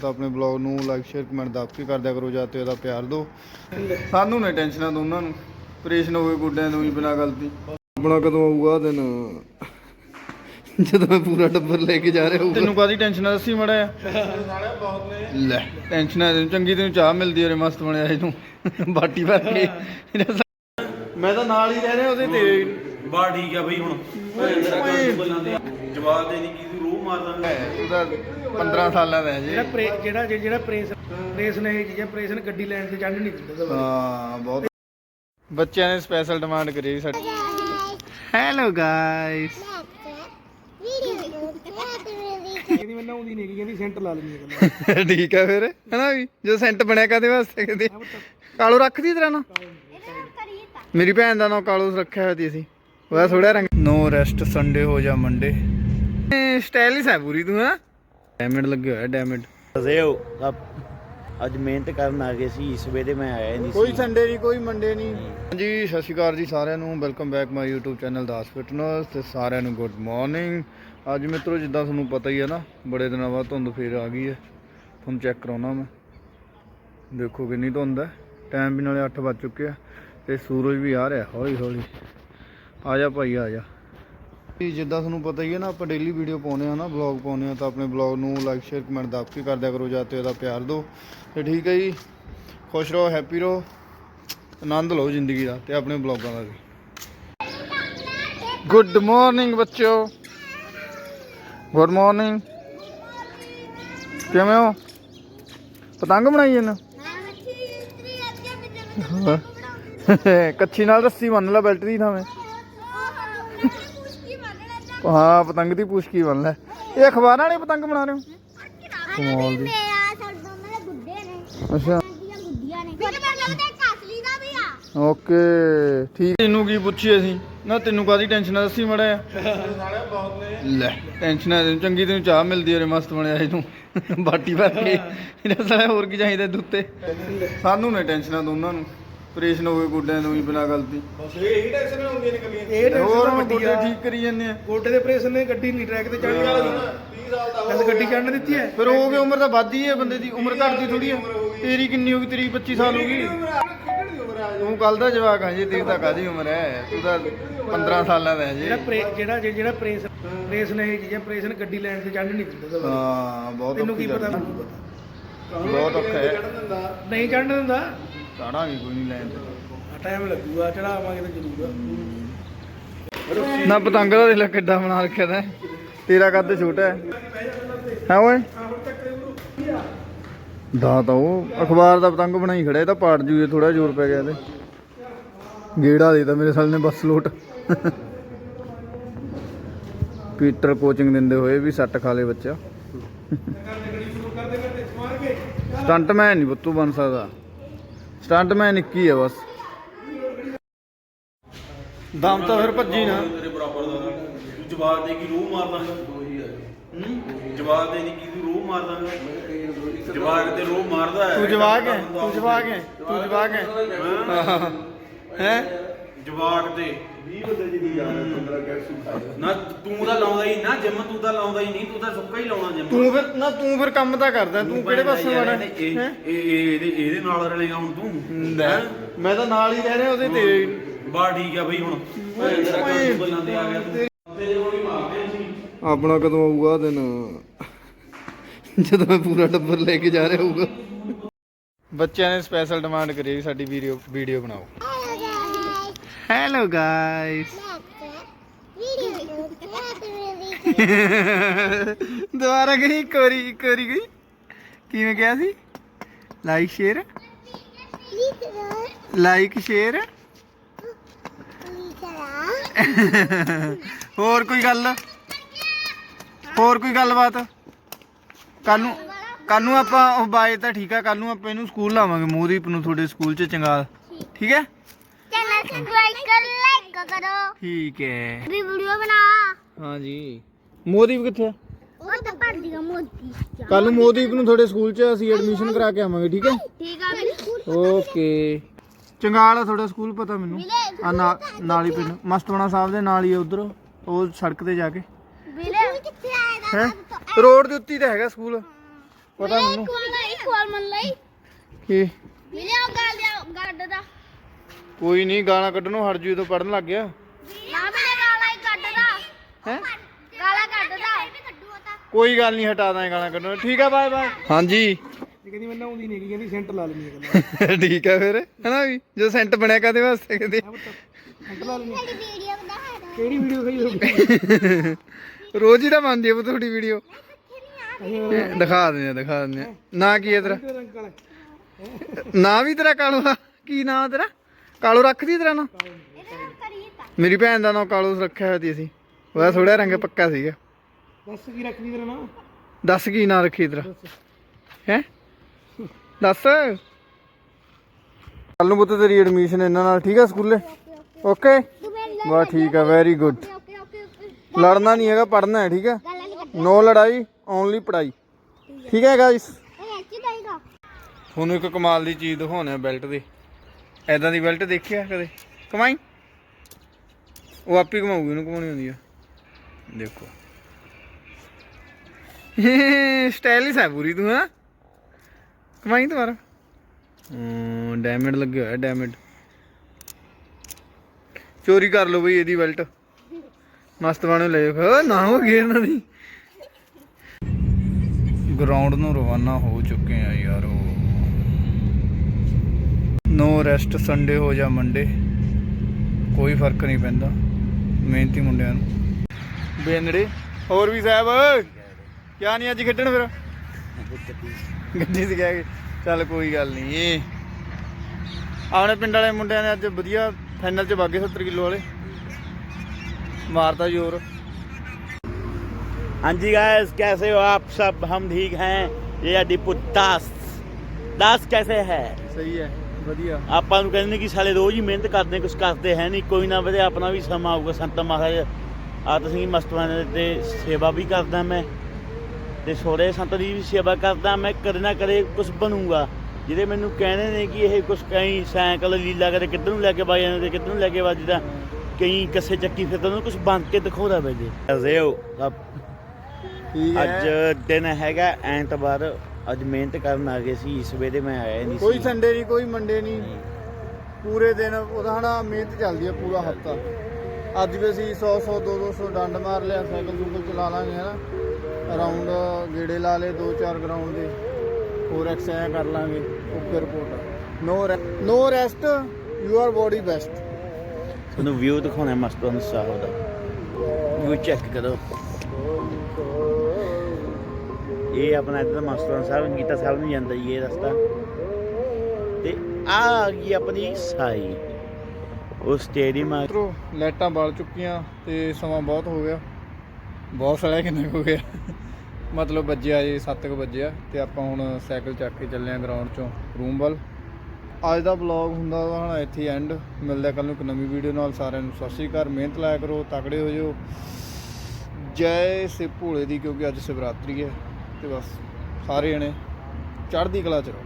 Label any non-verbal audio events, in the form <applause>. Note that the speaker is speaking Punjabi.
ਤਾਂ ਆਪਣੇ ਬਲੌਗ ਨੂੰ ਲਾਈਕ ਸ਼ੇਅਰ ਕਮੈਂਟ ਦੱਬ ਕੇ ਕਰਦਿਆ ਕਰੋ ਜਾਂ ਤੇ ਉਹਦਾ ਪਿਆਰ ਦਿਓ। ਸਾਨੂੰ ਨੇ ਟੈਨਸ਼ਨਾਂ ਦੋਨਾਂ ਨੂੰ। ਆਪਰੇਸ਼ਨ ਹੋਵੇ ਗੁੱਡਿਆਂ ਨੂੰ ਹੀ ਬਿਨਾਂ ਗਲਤੀ। ਆਪਣਾ ਕਦੋਂ ਆਊਗਾ ਦਿਨ? ਜਦੋਂ ਮੈਂ ਪੂਰਾ ਟੱਬਰ ਲੈ ਕੇ ਜਾ ਰਿਹਾ ਹੋਊਗਾ। ਤੈਨੂੰ ਕਾਦੀ ਟੈਨਸ਼ਨ ਦੱਸੀ ਮੜਾ ਲੈ। ਟੈਨਸ਼ਨ ਤੈਨੂੰ ਚੰਗੀ ਤੈਨੂੰ ਚਾਹ ਮਿਲਦੀ ਹੈ ਰੇ ਮਸਤ ਬਣਿਆ ਇਹਨੂੰ ਬਾਟੀ ਭਰ ਕੇ। ਮੈਂ ਤਾਂ ਨਾਲ ਹੀ ਰਹਿ ਰਿਹਾ ਉਹਦੇ ਤੇ। ਬਾ ਠੀਕ ਆ ਬਈ ਹੁਣ। ਦੇ ਜਵਾਬ ਦੇ ਦੀ ਉਹਦਾ 15 ਸਾਲਾਂ ਦਾ ਹੈ ਜੀ। ਜਿਹੜਾ ਜਿਹੜਾ ਜਿਹੜਾ ਪ੍ਰੇਸ ਪ੍ਰੇਸ ਨੇ ਇਹ ਚੀਜ਼ਾਂ ਪ੍ਰੇਸ ਨੇ ਗੱਡੀ ਲੈਣ ਤੇ ਚੜ੍ਹ ਨਹੀਂ ਦਿੰਦਾ ਦੁਬਾਰਾ। ਹਾਂ ਬਹੁਤ। ਬੱਚਿਆਂ ਨੇ ਸਪੈਸ਼ਲ ਡਿਮਾਂਡ ਕਰੀ ਜੀ ਸਾਡੀ। ਹੈਲੋ ਗਾਇਸ ਕਹਿੰਦੀ ਮੈਨੂੰ ਆਉਂਦੀ ਨਹੀਂ ਕਹਿੰਦੀ ਸੈਂਟ ਲਾ ਲੈਣੀ ਹੈ <laughs> ਠੀਕ ਹੈ ਫਿਰ ਹਨਾ ਵੀ? ਜੋ ਸੈਂਟ ਬਣਿਆ ਕਾਦੇ ਵਾਸਤੇ ਕਹਿੰਦੇ? ਕਾਲੂ ਰੱਖਦੀ ਤੇਰਾ ਨਾ? ਮੇਰੀ ਭੈਣ ਦਾ ਨਾਮ ਕਾਲੂ ਰੱਖਿਆ ਹੋਇਆ ਸੀ ਅਸੀਂ। ਉਹਦਾ ਥੋੜਾ ਰੰਗ ਨੋ ਰੈਸਟ ਸੰਡੇ ਹੋ ਜਾ ਮੰਡੇ ਸਟਾਈਲਿਸ਼ ਹੈ ਪੂਰੀ ਤੂੰ ਹਾਂ? ਡੈਮੇਜ ਲੱਗੇ ਹੋਇਆ ਡੈਮੇਜ ਫਸਿਓ ਅੱਜ ਮਿਹਨਤ ਕਰਨ ਆ ਗਏ ਸੀ ਇਸ ਵੇਲੇ ਮੈਂ ਆਇਆ ਨਹੀਂ ਕੋਈ ਸੰਡੇ ਨਹੀਂ ਕੋਈ ਮੰਡੇ ਨਹੀਂ। ਹਾਂਜੀ ਸਤਿ ਸ਼੍ਰੀ ਅਕਾਲ ਜੀ ਸਾਰਿਆਂ ਨੂੰ। Welcome back my YouTube channel Das fitness ਤੇ ਸਾਰਿਆਂ ਨੂੰ ਗੁੱਡ ਮਾਰਨਿੰਗ ਅੱਜ ਮਿੱਤਰੋ ਜਿੱਦਾਂ ਤੁਹਾਨੂੰ ਪਤਾ ਹੀ ਹੈ ਨਾ ਬੜੇ ਦਿਨਾਂ ਬਾਅਦ ਧੁੰਦ ਫੇਰ ਆ ਗਈ ਹੈ। ਤੁਹਾਨੂੰ ਚੈੱਕ ਕਰਾਉਣਾ ਮੈਂ। ਦੇਖੋ ਕਿੰਨੀ ਧੁੰਦ ਹੈ। ਟਾਈਮ ਵੀ ਨਾਲੇ 8 ਵੱਜ ਚੁੱਕੇ ਆ ਤੇ ਸੂਰਜ ਵੀ ਆ ਰਿਹਾ ਹੌਲੀ ਹੌਲੀ ਆ ਜਾ ਭਾਈ ਆ ਜਾ। ਜੀ, ਜਿੱਦਾਂ ਤੁਹਾਨੂੰ ਪਤਾ ਹੀ ਹੈ ਨਾ ਆਪਾਂ ਡੇਲੀ ਵੀਡੀਓ ਪਾਉਂਦੇ ਆ ਨਾ ਬਲੌਗ ਪਾਉਂਦੇ ਆ ਤਾਂ ਆਪਣੇ ਬਲੌਗ ਨੂੰ ਲਾਈਕ ਸ਼ੇਅਰ ਕਮੈਂਟ ਦੱਬ ਕੇ ਕਰਦਿਆ ਕਰੋ ਜਾਂ ਤੇ ਉਹਦਾ ਪਿਆਰ ਦਿਓ। ਤੇ ਠੀਕ ਹੈ ਜੀ ਖੁਸ਼ ਰਹੋ ਹੈਪੀ ਰਹੋ ਆਨੰਦ ਲਓ ਜ਼ਿੰਦਗੀ ਦਾ ਤੇ ਆਪਣੇ ਬਲੌਗਾਂ ਦਾ ਵੀ। ਗੁੱਡ ਮਾਰਨਿੰਗ ਬੱਚਿਓ। ਗੁੱਡ ਮਾਰਨਿੰਗ ਕਿਵੇਂ ਹੋ? ਪਤੰਗ ਬਣਾਈ ਜਨ <laughs> ਕੱਚੀ ਨਾਲ ਰੱਸੀ ਬੰਨ ਲੈ ਬੈਲਟ ਦੀ ਥਾਵੇਂ <laughs> ਹਾਂ ਪਤੰਗ ਦੀ ਪੁਸ਼ਕੀ ਬੰਨ ਲੈ ਇਹ ਅਖਬਾਰਾਂ ਵਾਲੇ ਪਤੰਗ ਬਣਾ ਰਹੇ ਹੋ? ਕਮਾਲ ਦੀ। ਅੱਛਾ। ਓਕੇ ਠੀਕ। ਤੈਨੂੰ ਕੀ ਪੁੱਛੀ ਅਸੀਂ? ਨਾ ਤੈਨੂੰ ਕਾਦੀ ਟੈਨਸ਼ਨ ਦੱਸੀ ਮੜਾ ਲੈ ਟੈਨਸ਼ਨ ਹੈ ਤੈਨੂੰ। ਚੰਗੀ ਤੈਨੂੰ ਚਾਹ ਮਿਲਦੀ ਹੈ ਰੇ ਮਸਤ ਬਣਿਆ ਇਹਨੂੰ ਬਾਟੀ ਭਰ ਕੇ। ਇਹਨਾਂ ਸਾਲੇ ਹੋਰ ਕੀ ਚਾਹੀਦਾ ਇਹਦੇ ਉੱਤੇ ਸਾਨੂੰ ਨੇ ਟੈਨਸ਼ਨਾਂ ਦੋਨਾਂ ਨੂੰ। ਆਪਰੇਸ਼ਨ ਹੋਵੇ ਗੁੱਡਿਆਂ ਨੂੰ ਹੀ ਬਿਨਾਂ ਗਲਤੀ। ਇਹ ਟੈਨਸ਼ਨ ਹੋਰ ਤਾਂ ਵੱਡੀ ਗੋਡੇ ਆ ਠੀਕ ਕਰੀ ਜਾਂਦੇ ਆ। ਗੋਡੇ ਦੇ ਪ੍ਰੇਸ ਨੇ ਗੱਡੀ ਨਹੀਂ ਟਰੈਕ ਤੇ ਚੜ੍ਹਨੀ ਬਸ ਗੱਡੀ ਚੜ੍ਹਨ ਦਿੱਤੀ ਹੈ। ਫਿਰ ਹੋ ਗਈ ਉਮਰ ਤਾਂ ਵੱਧਦੀ ਹੈ ਬੰਦੇ ਦੀ ਉਮਰ ਘਟਦੀ ਥੋੜੀ ਹੈ। ਤੇਰੀ ਕਿੰਨੀ ਹੋ ਗਈ? ਤੇਰੀ 25 ਸਾਲ ਹੋ ਗਈ। ਤੂੰ ਕੱਲ ਦਾ ਜਵਾਕ ਆ ਜੀ ਤੇਰੀ ਤਾਂ ਕਾਦੀ ਉਮਰ ਹੈ? ਤੂੰ ਤਾਂ 15 ਸਾਲਾਂ ਦਾ ਹੈ ਜੀ। ਜਿਹੜਾ ਪ੍ਰੇ ਜਿਹੜਾ ਜਿਹੜਾ ਪ੍ਰੇਸ ਪ੍ਰੇਸ ਨੇ ਇਹ ਚੀਜ਼ਾਂ ਪ੍ਰੇਸ ਨੇ ਗੱਡੀ ਲੈਣ ਤੇ ਚੜ੍ਹ ਨਹੀਂ ਦਿੰਦਾ ਦੁਬਾਰਾ। ਹਾਂ ਬਹੁਤ ਤੈਨੂੰ ਕੀ ਔਖੀ ਪਤਾ ਗੱਲ ਮੈਨੂੰ ਹੈ। ਬਹੁਤ ਔਖਾ ਹੈ। ਨਹੀਂ ਚੜ੍ਹਨ ਦਿੰਦਾ। ਚਾੜਾਂਗੇ ਕੋਈ ਨਹੀਂ ਲੈਣ ਤੇ ਟਾਈਮ ਲੱਗੂਗਾ ਚੜਾਵਾਂਗੇ ਤਾਂ ਜ਼ਰੂਰ। ਨਾ ਪਤੰਗ ਦਾ ਦੇਖ ਲੈ ਕਿੱਡਾ ਬਣਾ ਰੱਖਿਆ ਤਾ। ਤੇਰਾ ਕੱਦ ਛੋਟਾ ਹੈ। ਹੈ ਓਏ? ਦਾ ਤਾਂ ਉਹ ਅਖਬਾਰ ਦਾ ਪਤੰਗ ਬਣਾਈ ਖੜਾ ਇਹ ਤਾਂ ਪਾੜ ਜੂਏ ਥੋੜਾ ਜ਼ੋਰ ਪੈ ਗਿਆ ਇਹਦੇ। ਗੇੜਾ ਦੇ ਤਾਂ ਮੇਰੇ ਸਾਲ ਨੇ ਬੱਸ ਲੋਟ। ਪੀਟਰ ਕੋਚਿੰਗ ਦਿੰਦੇ ਹੋਏ ਵੀ ਸੱਟ ਖਾ ਲੇ ਬੱਚਾ। ਸਟੰਟ ਨਹੀਂ ਬੱਤੂ ਬਣ ਸਕਦਾ। ਸਟੰਟ ਮੈਨ ਇੱਕ ਹੀ ਹੈ ਬਸ। ਦਮ ਤਾਂ ਫਿਰ ਭੱਜੀ ਨਾ। ਤੇਰੇ ਬਰਾਬਰ ਦਾ ਤੂੰ ਜਵਾਬ ਦੇ ਕੀ ਰੋਹ ਮਾਰਦਾ। ਹੂੰ? ਜਵਾਬ ਦੇ ਦੀ ਕੀ ਤੂੰ ਰੋਹ ਮਾਰਦਾ। ਜਵਾਬ ਤੇ ਰੋਹ ਮਾਰਦਾ ਹੈ। ਤੂੰ ਜਵਾਕ ਹੈ? ਤੂੰ ਜਵਾਕ ਹੈ? ਤੂੰ ਜਵਾਕ ਹੈ। ਹੈ? ਜਵਾਕ ਤੇ। 20 ਬੰਦੇ ਦੀ ਨਾ ਤੂੰ ਤਾਂ ਲਾਉਂਦਾ ਹੀ ਨਾ ਜਿਮ ਤੂੰ ਤਾਂ ਲਾਉਂਦਾ ਹੀ ਨਹੀਂ ਤੂੰ ਤਾਂ ਸੁੱਕਾ ਹੀ ਲਾਉਣਾ ਜਿਮ। ਤੂੰ ਫਿਰ ਨਾ ਤੂੰ ਫਿਰ ਕੰਮ ਤਾਂ ਕਰਦਾ ਤੂੰ ਕਿਹੜੇ ਪਾਸੇ ਵਾਲਾ? ਇਹ ਇਹ ਇਹ- ਇਹਦੇ ਇਹਦੇ ਨਾਲ ਰਲੇਗਾ ਹੁਣ ਤੂੰ। ਲੈ ਮੈਂ ਤਾਂ ਨਾਲ ਹੀ ਰਹਿ ਰਿਹਾ ਉਹਦੇ ਤੇ। ਬਾ ਠੀਕ ਆ ਬਈ ਹੁਣ। ਓਏ। ਗੱਲਾਂ ਦੇ ਆ ਗਿਆ ਤੂੰ। ਤੇਰੇ ਕੋਲ ਹੀ ਮਾਰਦੇ ਸੀ ਆਪਣਾ ਕਦੋਂ ਆਊਗਾ ਦਿਨ? ਜਦੋਂ ਮੈਂ ਪੂਰਾ ਟੱਬਰ ਲੈ ਕੇ ਜਾ ਰਿਹਾ ਹੋਊਗਾ। ਬੱਚਿਆਂ ਨੇ ਸਪੈਸ਼ਲ ਡਿਮਾਂਡ ਕਰੀ ਸਾਡੀ ਵੀਡੀਓ ਵੀਡੀਓ ਬਣਾਓ। ਹੈਲੋ ਗਾਇਸ <laughs> ਦੁਬਾਰਾ ਗਈ ਇੱਕ ਵਾਰੀ ਗਈ ਕਿਵੇਂ ਕਿਹਾ ਸੀ? ਲਾਈਕ ਸ਼ੇਅਰ ਲਾਈਕ ਸ਼ੇਅਰ ਹੋਰ ਕੋਈ ਗੱਲ? ਹੋਰ ਕੋਈ ਗੱਲਬਾਤ? ਕੱਲ ਨੂੰ ਕੱਲ ਨੂੰ ਆਪਾਂ ਉਹ ਬਾਏ ਤਾਂ ਠੀਕ ਆ ਕੱਲ ਨੂੰ ਆਪਾਂ ਇਹਨੂੰ ਸਕੂਲ ਲਾਵਾਂਗੇ। ਮੋਹਦੀਪ ਨੂੰ ਤੁਹਾਡੇ ਸਕੂਲ ਚ ਚੰਗਾ। ਠੀਕ ਹੈ? ਚੈਨਲ ਸਬਸਕ੍ਰਾਈਬ ਕਰ ਲਾਈਕ ਕਰੋ। ਠੀਕ ਹੈ। ਵੀ ਵੀਡੀਓ ਬਣਾ। ਹਾਂਜੀ। ਮੋਹਦੀਪ ਕਿੱਥੇ ਆ? ਉਹ ਤਾਂ ਪੜ ਦਿਆ ਮੋਦੀ ਕੱਲ ਨੂੰ ਮੋਹਦੀਪ ਨੂੰ ਤੁਹਾਡੇ ਸਕੂਲ ਚ ਅਸੀਂ ਐਡਮਿਸ਼ਨ ਕਰਾ ਕੇ ਆਵਾਂਗੇ ਠੀਕ ਹੈ? ਠੀਕ ਆ ਵੀ ਓਕੇ। ਚੰਗਾਲ ਆ ਤੁਹਾਡਾ ਸਕੂਲ ਪਤਾ ਮੈਨੂੰ? ਆ ਨਾ- ਨਾਲ ਹੀ ਪਿੰਡ ਮਸਤਵਾਣਾ ਸਾਹਿਬ ਦੇ ਨਾਲ ਹੀ ਉਧਰ ਉਹ ਸੜਕ ਤੇ ਜਾ ਕੇ। ਵੀਰੇ ਕਿੱਥੇ ਆਏਗਾ ਹੈ? ਰੋਡ ਦੇ ਉੱਤੇ ਹੀ ਤਾਂ ਹੈਗਾ ਸਕੂਲ। ਪਤਾ ਮੈਨੂੰ। ਕੋਲ ਲਈ ਕੋਲ ਮਨ ਲਈ। ਕੀ? ਮਿਲਿਆ ਗਾਲ ਦਿਆ ਗੱਡ ਦਾ। ਕੋਈ ਨਹੀਂ ਗਾਲਾਂ ਕੱਢਣੋਂ ਹਟ ਜੂ ਜਦੋਂ ਪੜਨ ਲੱਗ ਗਿਆ। ਨਾ ਮਿਲੇ ਗਾਲਾਂ ਹੀ ਕੱਢਦਾ। ਹੈ? ਗਾਲਾਂ ਕੱਢਦਾ। ਕੋਈ ਗੱਲ ਨਹੀਂ ਹਟਾ ਦਾਂ ਗਾਲਾਂ ਕੱਢਣੋਂ ਠੀਕ ਆ ਬਾਏ ਬਾਏ। ਹਾਂਜੀ। ਕਹਿੰਦੀ ਮੈਨੂੰ ਆਉਂਦੀ ਨਹੀਂ ਕਹਿੰਦੀ ਸੈਂਟ ਲਾ ਲੈਣੀ <laughs> ਠੀਕ ਆ ਫਿਰ ਹਨਾ ਵੀ? ਜੋ ਸੈਂਟ ਬਣਿਆ ਕਾਦੇ ਵਾਸਤੇ ਕਹਿੰਦੇ? ਸੈਂਟ ਲਾ ਲੈਣੀ ਮੇਰੀ ਵੀਡੀਓ ਬਣਾ ਕਿਹੜੀ ਵੀਡੀਓ ਖਾਈ ਹੋਊਗੀ ਰੋਜ਼ ਹੀ ਤਾਂ ਬਣਦੀ ਆ ਤੁਹਾਡੀ ਵੀਡੀਓ ਦਿਖਾ ਦਿੰਦੇ ਆ ਦਿਖਾ ਦਿੰਦੇ ਆ। ਨਾਂ ਕੀ ਹੈ ਤੇਰਾ? ਨਾਂ ਵੀ ਤੇਰਾ ਕਾਲੂ ਆ ਕੀ ਨਾਂ ਤੇਰਾ? ਕਾਲੂ ਰੱਖਦੀ ਤੇਰਾ ਨਾਂ? ਇਹਦੇ ਮੇਰੀ ਭੈਣ ਦਾ ਨਾਂ ਕਾਲੂ ਰੱਖਿਆ ਹੋਇਆ ਸੀ ਅਸੀਂ। ਉਹਦਾ ਥੋੜਾ ਰੰਗ ਪੱਕਾ ਸੀਗਾ। ਦੱਸ ਕੀ ਰੱਖਦੀ ਤੇਰਾ ਨਾਮ? ਦੱਸ ਕੀ ਨਾਂ ਰੱਖੀ ਤੇਰਾ? ਹੈ? ਦੱਸ। ਕੱਲ ਨੂੰ ਪੁੱਤ ਤੇਰੀ ਐਡਮਿਸ਼ਨ ਇਹਨਾਂ ਨਾਲ ਠੀਕ ਆ ਸਕੂਲੇ? ਓਕੇ? ਵਾਹ ਠੀਕ ਆ very good okay okay okay ਲੜਨਾ ਨਹੀਂ ਹੈਗਾ ਪੜਨਾ ਹੈ ਠੀਕ ਹੈ ਗਾਲਾਂ ਨਹੀਂ ਕੱਢ ਨੋ ਲੜਾਈ ਓਨਲੀ ਪੜਾਈ ਠੀਕ ਹੈ ਗਾਇਸ ਇਹ ਦੇਗਾ ਤੁਹਾਨੂੰ ਇੱਕ ਕਮਾਲ ਦੀ ਚੀਜ਼ ਦਿਖਾਉਣੇ ਆ ਬੈਲਟ ਦੀ। ਐਦਾਂ ਦੀ ਬੈਲਟ ਦੇਖਿਆ ਕਦੇ? ਕਮਾਈ? ਉਹ ਆਪੀ ਘਮਾਊਗੀ, ਉਹਨੂੰ ਘਮਾਉਣੀ ਹੁੰਦੀ ਆ। ਦੇਖੋ। ਸਟਾਈਲਿਸ਼ ਹੈ ਪੂਰੀ ਤੂੰ, ਹਾਂ? ਕਮਾਈ ਦੁਬਾਰਾ ਹੂੰ ਡੈਮੇਜ ਹੋਇਆ ਡੈਮੇਜ ਚੋਰੀ ਕਰ ਲਓ ਬਈ ਇਹਦੀ ਬੈਲਟ। ਮਸਤ ਬਾਣੇ ਲੈ ਜਾਓ। ਨਾ ਹੋ ਗਏ ਇਹਨਾਂ ਦੀ। ਗਰਾਊਂਡ ਨੂੰ ਰਵਾਨਾ ਹੋ ਚੁੱਕੇ ਆ ਯਾਰੋ ਨੋ ਰੈਸਟ ਸੰਡੇ ਹੋ ਜਾ ਮੰਡੇ ਕੋਈ ਫਰਕ ਨਹੀਂ ਪੈਂਦਾ ਮਿਹਨਤੀ ਮੁੰਡਿਆਂ ਨੂੰ ਬੇਨੜੇ ਹੋਰ ਵੀ ਸਾਹਿਬ ਕਿਆ ਨਹੀਂ ਅੱਜ ਖੇਡਣ ਫਿਰ ਗੱਡੀ ਤੇ ਗਿਆ ਚੱਲ ਕੋਈ ਗੱਲ ਨਹੀਂ ਆਪਣੇ ਪਿੰਡ ਵਾਲੇ ਮੁੰਡਿਆਂ ਨੇ ਅੱਜ ਵਧੀਆ ਫਾਈਨਲ ਚ ਵਾਗੇ 70 ਕਿਲੋ ਵਾਲੇ ਮਾਰਤਾ ਜ਼ੋਰ हाँ जी गाइस कैसे हो आप सब हम ठीक हैं ये है दीपू दास दास कैसे है ਸਹੀ ਹੈ ਵਧੀਆ। ਆਪਾਂ ਨੂੰ ਕਹਿੰਦੇ ਨੇ ਕਿ ਸਾਲੇ ਰੋਜ਼ ਹੀ ਮਿਹਨਤ ਕਰਦੇ ਕੁਝ ਕਰਦੇ ਹੈ ਨਹੀਂ ਕੋਈ ਨਾ ਵਧੇ ਆਪਣਾ ਵੀ ਸਮਾਂ ਆਊਗਾ। ਸੰਤ ਮਹਾਰਾਜ ਆਤ ਸਿੰਘ ਮਸਤਵਾਨ ਤੇ ਸੇਵਾ ਵੀ ਕਰਦਾ ਮੈਂ ਤੇ ਸੋਰੇ ਸੰਤ ਦੀ ਵੀ ਸੇਵਾ ਕਰਦਾ ਮੈਂ ਕਦੇ ਨਾ ਕਦੇ ਕੁਝ ਬਣੂਗਾ। ਜਿਹਦੇ ਮੈਨੂੰ ਕਹਿੰਦੇ ਨੇ ਕਿ ਇਹ ਕੁਝ ਕਈ ਸਾਈਕਲ ਲੀਲਾ ਕਦੇ ਕਿੱਧਰ ਨੂੰ ਲੈ ਕੇ ਵਜ ਜਾਂਦੇ ਤੇ ਕਿੱਧਰ ਨੂੰ ਲੈ ਕੇ ਵੱਜਦਾ ਕਈ ਕੱਸੇ ਚੱਕੀ ਫਿਰਦਾ ਉਹਨੂੰ ਕੁਝ ਬਣ ਕੇ ਦਿਖਾਉਂਦਾ ਠੀਕ ਅੱਜ ਦਿਨ ਹੈਗਾ ਐਤਵਾਰ ਅੱਜ ਮਿਹਨਤ ਕਰਨ ਆ ਗਏ ਸੀ ਇਸ ਵੇਲੇ ਮੈਂ ਆਇਆ ਨਹੀਂ ਕੋਈ ਸੀ। ਸੰਡੇ ਨਹੀਂ ਕੋਈ ਮੰਡੇ ਨਹੀਂ। ਪੂਰੇ ਦਿਨ ਉਹਦਾ ਹਨਾ ਮਿਹਨਤ ਚੱਲਦੀ ਹੈ ਪੂਰਾ ਹਫਤਾ। ਅੱਜ ਵੀ ਅਸੀਂ 100 100 200 200 ਡੰਡ ਮਾਰ ਲਿਆ ਸਾਈਕਲ ਸੂਕਲ ਚਲਾ ਲਾਂਗੇ ਹਨਾ। ਅਰਾਊਂਡ ਗੇੜੇ ਲਾ ਲੇ 2-4 ਗਰਾਊਂਡ ਦੇ। ਹੋਰ ਐਕਸਰਸਾਈਜ਼ ਕਰ ਲਾਂਗੇ okay report no no rest you are body best ਤੁਹਾਨੂੰ ਵਿਊ ਦਿਖਾਉਣਾ ਮਸਤਨ ਸਾਹਿਬ ਦਾ ਵਿਊ ਚੈੱਕ ਕਰੋ। ਇਹ ਆਪਣਾ ਇੱਧਰ ਮਸਤਨ ਸਾਹਿਬ ਗੀਤਾ ਸਾਹਿਬ ਨੂੰ ਜਾਂਦਾ ਜੀ ਇਹ ਰਸਤਾ। ਤੇ ਆ ਆ ਗਈ ਆਪਣੀ ਸਾਈ। ਉਹ ਸਟੇਡੀਅਮ ਆ। ਮਿੱਤਰੋ, ਲਾਈਟਾਂ ਬਲ ਚੁੱਕੀਆਂ ਤੇ ਸਮਾਂ ਬਹੁਤ ਹੋ ਗਿਆ। ਬਹੁਤ ਸਾਲਾ ਕਿੰਨਾ ਕੁ ਹੋ ਗਿਆ। ਮਤਲਬ ਵੱਜਿਆ ਜੇ 7 ਕੁ ਵੱਜਿਆ ਤੇ ਆਪਾਂ ਹੁਣ ਸਾਈਕਲ ਚੱਕ ਕੇ ਚੱਲੇ ਆਂ ਗਰਾਊਂਡ ਚੋਂ ਰੂਮ ਵੱਲ। ਅੱਜ ਦਾ ਵਲੌਗ ਹੁੰਦਾ ਹੁਣ ਇੱਥੇ ਐਂਡ ਮਿਲਦਾ ਕੱਲ ਨੂੰ ਇੱਕ ਨਵੀਂ ਵੀਡੀਓ ਨਾਲ। ਸਾਰਿਆਂ ਨੂੰ ਸਤਿ ਸ਼੍ਰੀ ਅਕਾਲ, ਮਿਹਨਤ ਲਾਇਆ ਕਰੋ, ਤਕੜੇ ਹੋ ਜਾਓ। ਜੈ ਸਿ ਭੋਲੇ ਦੀ, ਕਿਉਂਕਿ ਅੱਜ ਸ਼ਿਵਰਾਤਰੀ ਹੈ। ਤੇ ਬਸ ਸਾਰੇ ਜਣੇ ਚੜ੍ਹਦੀ ਕਲਾ ਚ ਰਹੋ।